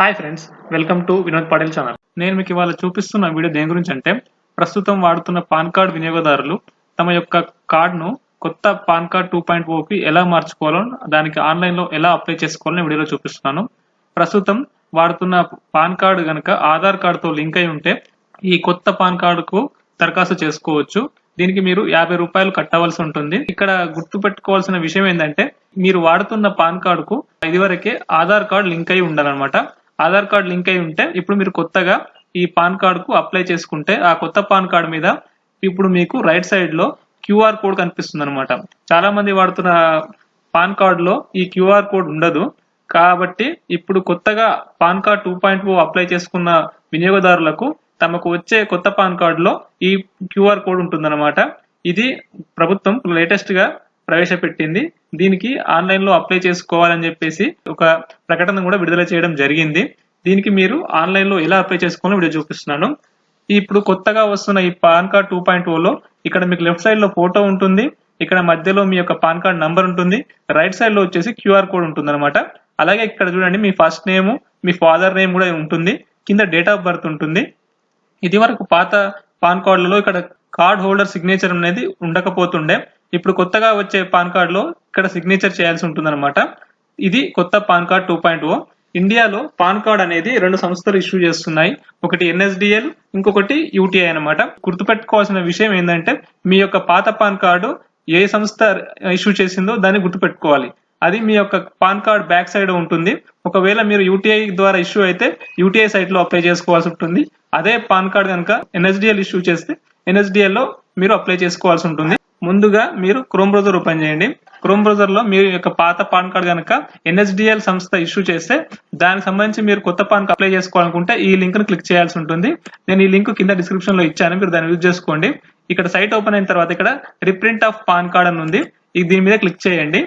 Hi friends welcome to Vinod Patel channel నేను మీకు ఇవాళ చూపిస్తున్న వీడియో దేని గురించి అంటే ప్రస్తుతం వాడుతున్న పాన్ కార్డ్ వినియోగదారులు తమ యొక్క కార్డును కొత్త పాన్ కార్డ్ టూ పాయింట్ ఓకి ఎలా మార్చుకోవాలో దానికి ఆన్లైన్లో ఎలా అప్లై చేసుకోవాలని వీడియోలో చూపిస్తున్నాను. ప్రస్తుతం వాడుతున్న పాన్ కార్డు గనక ఆధార్ కార్డుతో లింక్ అయి ఉంటే ఈ కొత్త పాన్ కార్డుకు దరఖాస్తు చేసుకోవచ్చు. దీనికి మీరు యాభై రూపాయలు కట్టవలసి ఉంటుంది. ఇక్కడ గుర్తు పెట్టుకోవాల్సిన విషయం ఏంటంటే మీరు వాడుతున్న పాన్ కార్డుకు ఇదివరకే ఆధార్ కార్డు లింక్ అయి ఉండాలన్నమాట. ఆధార్ కార్డ్ లింక్ అయి ఉంటే ఇప్పుడు మీరు కొత్తగా ఈ పాన్ కార్డుకు అప్లై చేసుకుంటే ఆ కొత్త పాన్ కార్డు మీద ఇప్పుడు మీకు రైట్ సైడ్లో క్యూఆర్ కోడ్ కనిపిస్తుంది అనమాట చాలా మంది వాడుతున్న పాన్ కార్డ్లో ఈ క్యూఆర్ కోడ్ ఉండదు. కాబట్టి ఇప్పుడు కొత్తగా PAN card two point O apply చేసుకున్న వినియోగదారులకు తమకు వచ్చే కొత్త పాన్ కార్డ్లో ఈ క్యూఆర్ కోడ్ ఉంటుందన్నమాట. ఇది ప్రభుత్వం లేటెస్ట్గా ప్రవేశపెట్టింది. దీనికి ఆన్లైన్లో అప్లై చేసుకోవాలని చెప్పేసి ఒక ప్రకటన కూడా విడుదల చేయడం జరిగింది. దీనికి మీరు ఆన్లైన్లో ఎలా అప్లై చేసుకోవాలో వీడియో చూపిస్తున్నాను. ఇప్పుడు కొత్తగా వస్తున్న ఈ పాన్ కార్డ్ టూ పాయింట్లో ఇక్కడ మీకు లెఫ్ట్ సైడ్లో ఫోటో ఉంటుంది. ఇక్కడ మధ్యలో మీ యొక్క పాన్ కార్డ్ నంబర్ ఉంటుంది. రైట్ సైడ్లో వచ్చేసి క్యూఆర్ కోడ్ ఉంటుంది అనమాట అలాగే ఇక్కడ చూడండి మీ ఫస్ట్ నేమ్ మీ ఫాదర్ నేమ్ కూడా ఉంటుంది. కింద డేట్ ఆఫ్ బర్త్ ఉంటుంది. ఇది వరకు పాత పాన్ కార్డులలో ఇక్కడ కార్డ్ హోల్డర్ సిగ్నేచర్ అనేది ఉండకపోతుండే. ఇప్పుడు కొత్తగా వచ్చే పాన్ కార్డ్లో ఇక్కడ సిగ్నేచర్ చేయాల్సి ఉంటుందన్నమాట. ఇది కొత్త PAN card two point O. ఇండియాలో పాన్ కార్డ్ అనేది రెండు సంస్థలు ఇష్యూ చేస్తున్నాయి. ఒకటి ఎన్ఎస్డిఎల్ ఇంకొకటి యూటీఐ అనమాట గుర్తుపెట్టుకోవాల్సిన విషయం ఏంటంటే మీ యొక్క పాత పాన్ కార్డు ఏ సంస్థ ఇష్యూ చేసిందో దాన్ని గుర్తుపెట్టుకోవాలి. అది మీ యొక్క పాన్ కార్డ్ బ్యాక్ సైడ్ ఉంటుంది. ఒకవేళ మీరు యూటీఐ ద్వారా ఇష్యూ అయితే యూటీఐ సైట్లో అప్లై చేసుకోవాల్సి ఉంటుంది. అదే పాన్ కార్డ్ కనుక ఎన్ఎస్డిఎల్ ఇష్యూ చేస్తే ఎన్ఎస్డిఎల్లో మీరు అప్లై చేసుకోవాల్సి ఉంటుంది. ముందుగా మీరు క్రోమ్ బ్రౌజర్ ఓపెన్ చేయండి. క్రోమ్ బ్రౌజర్లో మీరు యొక్క పాత పాన్ కార్డ్ కనుక ఎన్ఎస్డిఎల్ సంస్థ ఇష్యూ చేస్తే దానికి సంబంధించి మీరు కొత్త పాన్ కార్డ్ అప్లై చేసుకోవాలనుకుంటే ఈ లింక్ను క్లిక్ చేయాల్సి ఉంటుంది. నేను ఈ లింక్ కింద డిస్క్రిప్షన్లో ఇచ్చాను మీరు దాన్ని యూజ్ చేసుకోండి. ఇక్కడ సైట్ ఓపెన్ అయిన తర్వాత ఇక్కడ రిప్రింట్ ఆఫ్ పాన్ కార్డ్ అని ఉంది. ఇది దీని మీద క్లిక్ చేయండి.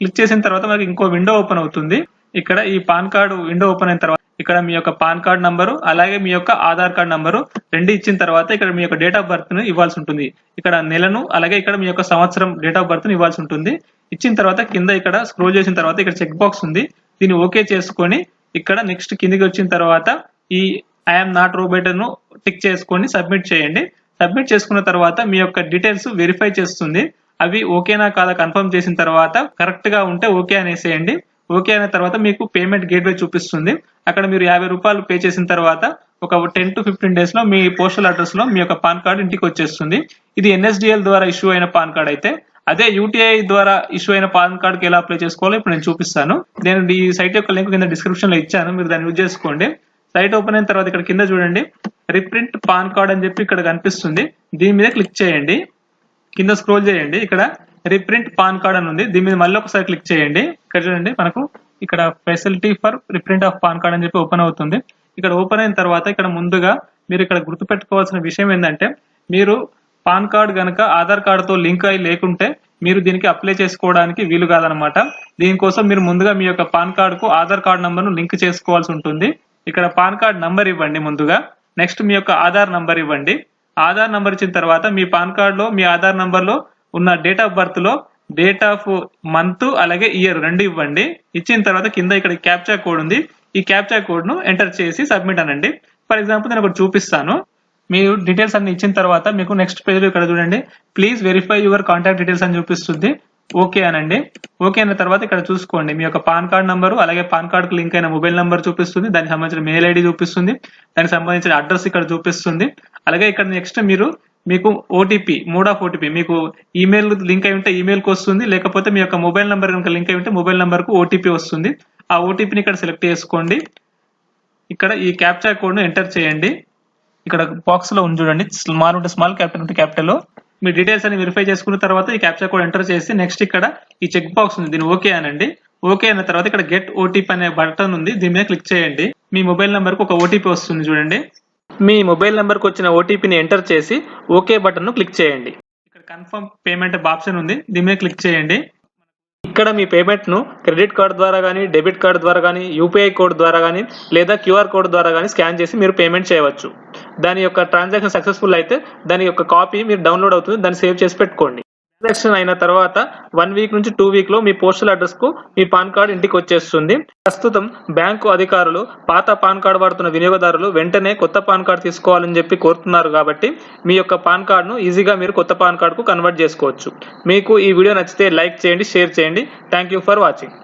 క్లిక్ చేసిన తర్వాత మనకి ఇంకో విండో ఓపెన్ అవుతుంది. ఇక్కడ ఈ పాన్ కార్డు విండో ఓపెన్ అయిన తర్వాత ఇక్కడ మీ యొక్క పాన్ కార్డ్ నంబరు అలాగే మీ యొక్క ఆధార్ కార్డ్ నంబరు రెండు ఇచ్చిన తర్వాత ఇక్కడ మీ యొక్క డేట్ ఆఫ్ బర్త్ను ఇవ్వాల్సి ఉంటుంది. ఇక్కడ నెలను అలాగే ఇక్కడ మీ యొక్క సంవత్సరం డేట్ ఆఫ్ బర్త్ను ఇవ్వాల్సి ఉంటుంది. ఇచ్చిన తర్వాత కింద ఇక్కడ స్క్రోల్ చేసిన తర్వాత ఇక్కడ చెక్ బాక్స్ ఉంది. దీన్ని ఓకే చేసుకొని ఇక్కడ నెక్స్ట్ కిందికి వచ్చిన తర్వాత ఈ ఐఎమ్ నాట్ రోబోట్ను టిక్ చేసుకొని సబ్మిట్ చేయండి. సబ్మిట్ చేసుకున్న తర్వాత మీ యొక్క డీటెయిల్స్ వెరిఫై చేస్తుంది. అవి ఓకేనా కాదా కన్ఫర్మ్ చేసిన తర్వాత కరెక్ట్గా ఉంటే ఓకే అనేసేయండి. ఓకే అయిన తర్వాత మీకు పేమెంట్ గేట్వే చూపిస్తుంది. అక్కడ మీరు యాభై రూపాయలు పే చేసిన తర్వాత ఒక టెన్ టు ఫిఫ్టీన్ డేస్లో మీ పోస్టల్ అడ్రస్లో మీ యొక్క పాన్ కార్డ్ ఇంటికి వచ్చేస్తుంది. ఇది ఎన్ఎస్డిఎల్ ద్వారా ఇష్యూ అయిన పాన్ కార్డ్ అయితే. అదే యూటీఐ ద్వారా ఇష్యూ అయిన పాన్ కార్డ్కి ఎలా అప్లై చేసుకోవాలో ఇప్పుడు నేను చూపిస్తాను. నేను ఈ సైట్ యొక్క లింక్ కింద డిస్క్రిప్షన్లో ఇచ్చాను. మీరు దాన్ని యూజ్ చేసుకోండి. సైట్ ఓపెన్ అయిన తర్వాత ఇక్కడ కింద చూడండి. రిప్రింట్ పాన్ కార్డ్ అని చెప్పి ఇక్కడ కనిపిస్తుంది. దీని మీద క్లిక్ చేయండి. కింద స్క్రోల్ చేయండి. ఇక్కడ రీప్రింట్ పాన్ కార్డ్ అని ఉంది. దీని మీద మళ్ళీ ఒకసారి క్లిక్ చేయండి. ఇక్కడ చూడండి మనకు ఇక్కడ facility for reprint of PAN card అని చెప్పి ఓపెన్ అవుతుంది. ఇక్కడ ఓపెన్ అయిన తర్వాత ఇక్కడ ముందుగా మీరు ఇక్కడ గుర్తుపెట్టుకోవాల్సిన విషయం ఏంటంటే మీరు పాన్ కార్డ్ గనక ఆధార్ కార్డుతో లింక్ అయి లేకుంటే మీరు దీనికి అప్లై చేసుకోవడానికి వీలు కాదనమాట. దీనికోసం మీరు ముందుగా మీ యొక్క పాన్ కార్డ్కు ఆధార్ కార్డ్ నంబర్ను లింక్ చేసుకోవాల్సి ఉంటుంది. ఇక్కడ పాన్ కార్డ్ నంబర్ ఇవ్వండి ముందుగా. నెక్స్ట్ మీ యొక్క ఆధార్ నంబర్ ఇవ్వండి. ఆధార్ నంబర్ ఇచ్చిన తర్వాత మీ పాన్ కార్డ్లో మీ ఆధార్ నంబర్లో ఉన్న డేట్ ఆఫ్ బర్త్లో డేట్ ఆఫ్ మంత్ అలాగే ఇయర్ రెండు ఇవ్వండి. ఇచ్చిన తర్వాత కింద ఇక్కడ క్యాప్చా కోడ్ ఉంది. ఈ క్యాప్చా కోడ్ను ఎంటర్ చేసి సబ్మిట్ అనండి. ఫర్ ఎగ్జాంపుల్ నేను ఒకటి చూపిస్తాను. మీరు డీటెయిల్స్ అన్ని ఇచ్చిన తర్వాత మీకు నెక్స్ట్ పేజ్ ఇక్కడ చూడండి. Please verify your contact details అని చూపిస్తుంది. ఓకే అనండి. ఓకే అయిన తర్వాత ఇక్కడ చూసుకోండి. మీ యొక్క పాన్ కార్డ్ నంబరు అలాగే పాన్ కార్డ్కు లింక్ అయిన మొబైల్ నంబర్ చూపిస్తుంది. దానికి సంబంధించిన మెయిల్ ఐడి చూపిస్తుంది. దానికి సంబంధించిన అడ్రస్ ఇక్కడ చూపిస్తుంది. అలాగే ఇక్కడ నెక్స్ట్ మీరు మీకు ఓటీపీ మోడ్ ఆఫ్ ఓటీపీ మీకు ఈమెయిల్ లింక్ అయి ఉంటే ఈమెయిల్కు వస్తుంది లేకపోతే మీ యొక్క మొబైల్ నెంబర్ కనుక లింక్ అయి ఉంటే మొబైల్ నెంబర్కు ఓటీపీ వస్తుంది. ఆ ఓటీపీని ఇక్కడ సెలెక్ట్ చేసుకోండి. ఇక్కడ ఈ క్యాప్చా కోడ్ను ఎంటర్ చేయండి. ఇక్కడ బాక్స్లో ఉంది చూడండి స్మాల్ ఉంటే స్మాల్ క్యాపిటల్ ఉంటే క్యాపిటల్ మీ డీటెయిల్స్ అని వెరిఫై చేసుకున్న తర్వాత ఈ క్యాప్చా కోడ్ ఎంటర్ చేసి నెక్స్ట్ ఇక్కడ ఈ చెక్ బాక్స్ ఉంది దీన్ని ఓకే అనండి. ఓకే అయిన తర్వాత ఇక్కడ గెట్ ఓటీపీ అనే బటన్ ఉంది దీని మీద క్లిక్ చేయండి. మీ మొబైల్ నెంబర్కు ఒక ఓటీపీ వస్తుంది చూడండి. మీ మొబైల్ నెంబర్కు వచ్చిన ఓటీపీని ఎంటర్ చేసి ఓకే బటన్ను క్లిక్ చేయండి. ఇక్కడ కన్ఫర్మ్ పేమెంట్ ఆప్షన్ ఉంది. దీని మీద క్లిక్ చేయండి. ఇక్కడ మీ పేమెంట్ను క్రెడిట్ కార్డ్ ద్వారా కానీ డెబిట్ కార్డ్ ద్వారా కానీ యూపీఐ కోడ్ ద్వారా కానీ లేదా క్యూఆర్ కోడ్ ద్వారా కానీ స్కాన్ చేసి మీరు పేమెంట్ చేయవచ్చు. దాని యొక్క ట్రాన్సాక్షన్ సక్సెస్ఫుల్ అయితే దాని యొక్క కాపీ మీరు డౌన్లోడ్ అవుతుంది. దాన్ని సేవ్ చేసి పెట్టుకోండి. ట్రాన్సాక్షన్ అయిన తర్వాత వన్ వీక్ నుంచి టూ వీక్లో మీ పోస్టల్ అడ్రస్కు మీ పాన్ కార్డ్ ఇంటికి వచ్చేస్తుంది. ప్రస్తుతం బ్యాంకు అధికారులు పాత పాన్ కార్డ్ వాడుతున్న వినియోగదారులు వెంటనే కొత్త పాన్ కార్డ్ తీసుకోవాలని చెప్పి కోరుతున్నారు కాబట్టి మీ యొక్క పాన్ కార్డ్ను ఈజీగా మీరు కొత్త పాన్ కార్డ్కు కన్వర్ట్ చేసుకోవచ్చు. మీకు ఈ వీడియో నచ్చితే లైక్ చేయండి షేర్ చేయండి. Thank you for watching.